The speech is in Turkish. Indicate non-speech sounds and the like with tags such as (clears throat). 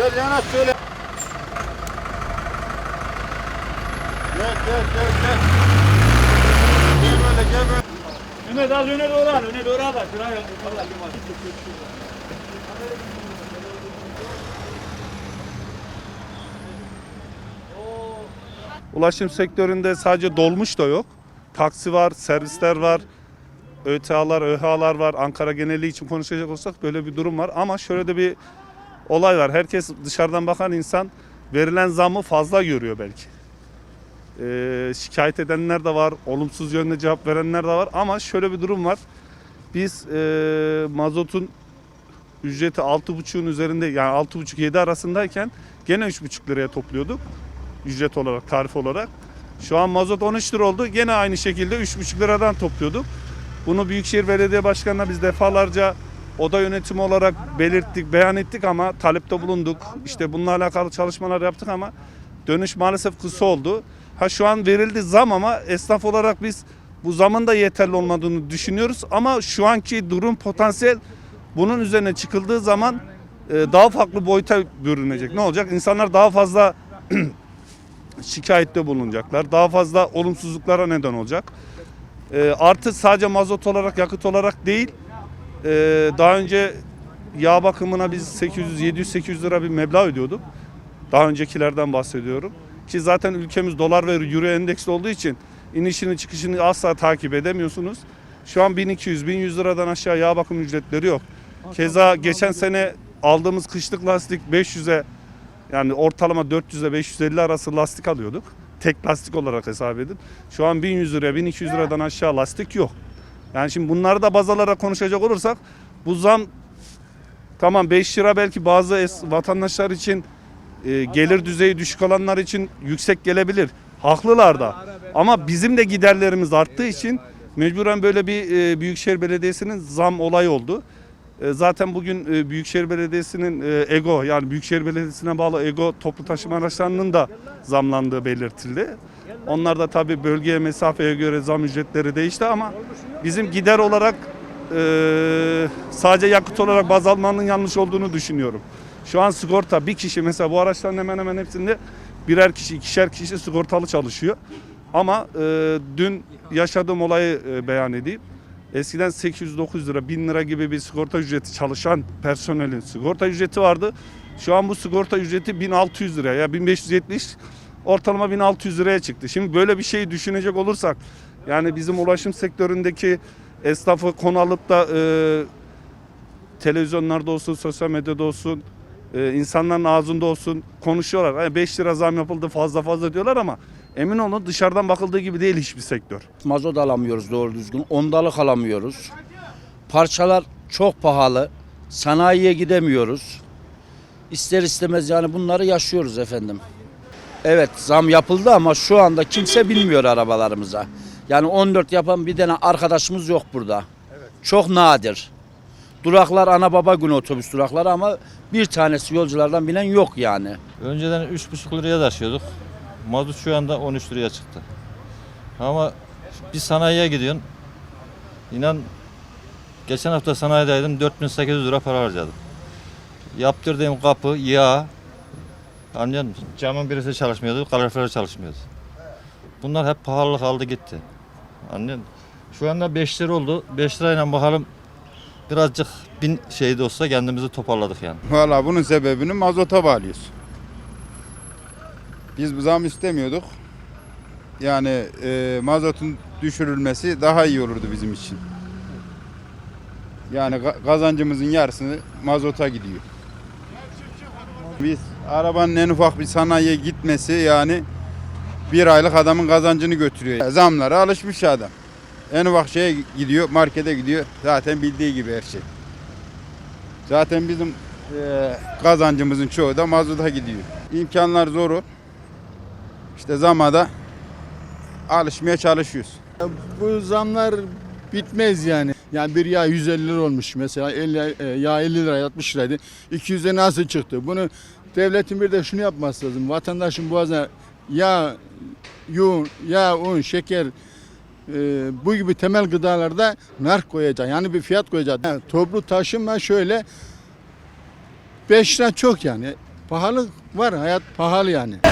Gel yana söyle. Gel gel gel gel. Gel böyle gel böyle. Mehmet az öne doğru al, öne doğru al da şuraya Kemal. Ulaşım sektöründe sadece dolmuş da yok. Taksi var, servisler var, ÖTA'lar, ÖHA'lar var. Ankara geneli için konuşacak olsak böyle bir durum var. Ama şöyle de bir olay var. Herkes dışarıdan bakan insan verilen zammı fazla görüyor belki. Ee, şikayet edenler de var, olumsuz yönde cevap verenler de var. Ama şöyle bir durum var. Biz e, mazotun ücreti 6,5'un üzerinde yani 6,5-7 arasındayken gene 3,5 liraya topluyorduk ücret olarak, tarif olarak. Şu an mazot 13 lira oldu. Gene aynı şekilde 3,5 liradan topluyorduk. Bunu Büyükşehir Belediye Başkanı'na biz defalarca oda yönetimi olarak belirttik, beyan ettik ama talepte bulunduk. İşte bununla alakalı çalışmalar yaptık ama dönüş maalesef kısa oldu. Ha şu an verildi zam ama esnaf olarak biz bu zamın da yeterli olmadığını düşünüyoruz. Ama şu anki durum potansiyel bunun üzerine çıkıldığı zaman e, daha farklı boyuta bürünecek. Ne olacak? İnsanlar daha fazla (clears throat) şikayette bulunacaklar. Daha fazla olumsuzluklara neden olacak. Ee, artı sadece mazot olarak, yakıt olarak değil, ee, daha önce yağ bakımına biz 800, 700, 800 lira bir meblağ ödüyorduk. Daha öncekilerden bahsediyorum. Ki zaten ülkemiz dolar ve euro endeksli olduğu için inişini çıkışını asla takip edemiyorsunuz. Şu an 1200, 1100 liradan aşağı yağ bakım ücretleri yok. Keza geçen sene aldığımız kışlık lastik 500'e yani ortalama 400 ile 550 arası lastik alıyorduk. Tek lastik olarak hesap edin. Şu an 1100 liraya 1200 liradan aşağı lastik yok. Yani şimdi bunları da baz alarak konuşacak olursak bu zam tamam 5 lira belki bazı es- vatandaşlar için e, gelir düzeyi düşük olanlar için yüksek gelebilir. Haklılar da. Ama bizim de giderlerimiz arttığı için mecburen böyle bir e, Büyükşehir Belediyesi'nin zam olayı oldu. E, Zaten bugün e, Büyükşehir Belediyesi'nin e, EGO yani Büyükşehir Belediyesi'ne bağlı EGO toplu taşıma araçlarının da zamlandığı belirtildi. Onlar da tabii bölgeye mesafeye göre zam ücretleri değişti ama bizim gider olarak e, sadece yakıt olarak baz almanın yanlış olduğunu düşünüyorum. Şu an sigorta bir kişi mesela bu araçların hemen hemen hepsinde birer kişi ikişer kişi sigortalı çalışıyor. Ama e, dün yaşadığım olayı e, beyan edeyim. Eskiden 800-900 lira, 1000 lira gibi bir sigorta ücreti çalışan personelin sigorta ücreti vardı. Şu an bu sigorta ücreti 1600 liraya ya 1570 ortalama 1600 liraya çıktı. Şimdi böyle bir şeyi düşünecek olursak yani bizim ulaşım sektöründeki esnafı konu alıp da e, televizyonlarda olsun, sosyal medyada olsun, e, insanların ağzında olsun konuşuyorlar. Yani 5 lira zam yapıldı fazla fazla diyorlar ama emin olun dışarıdan bakıldığı gibi değil hiçbir sektör. Mazot alamıyoruz doğru düzgün. Ondalık alamıyoruz. Parçalar çok pahalı. Sanayiye gidemiyoruz. İster istemez yani bunları yaşıyoruz efendim. Evet zam yapıldı ama şu anda kimse bilmiyor arabalarımıza. Yani 14 yapan bir tane arkadaşımız yok burada. Çok nadir. Duraklar ana baba günü otobüs durakları ama bir tanesi yolculardan binen yok yani. Önceden 3,5 liraya taşıyorduk. Mazot şu anda 13 liraya çıktı. Ama bir sanayiye gidiyorsun. İnan geçen hafta sanayideydim 4800 lira para harcadım. Yaptırdığım kapı, yağ, anlıyor musun? Camın birisi çalışmıyordu, kalorifer çalışmıyordu. Bunlar hep pahalılık aldı gitti. Musun? Şu anda 5 lira oldu. 5 lirayla bakalım birazcık bin şey de olsa kendimizi toparladık yani. Valla bunun sebebini mazota bağlıyoruz. Biz bu zam istemiyorduk. yani e, mazotun düşürülmesi daha iyi olurdu bizim için. Yani kazancımızın yarısını mazota gidiyor. Biz arabanın en ufak bir sanayiye gitmesi yani bir aylık adamın kazancını götürüyor. Zamlara alışmış adam. En ufak şeye gidiyor, markete gidiyor. Zaten bildiği gibi her şey. Zaten bizim e, kazancımızın çoğu da mazota gidiyor. İmkanlar zoru. İşte zamada alışmaya çalışıyoruz. Bu zamlar bitmez yani. Yani bir yağ 150 lira olmuş mesela 50, e, yağ 50 lira 60 liraydı. 200'e nasıl çıktı? Bunu devletin bir de şunu yapması lazım. Vatandaşın boğazına yağ, yoğun, yağ, un, şeker e, bu gibi temel gıdalarda nark koyacak. Yani bir fiyat koyacak. Yani toplu taşıma şöyle 5 lira çok yani. Pahalı var hayat pahalı yani.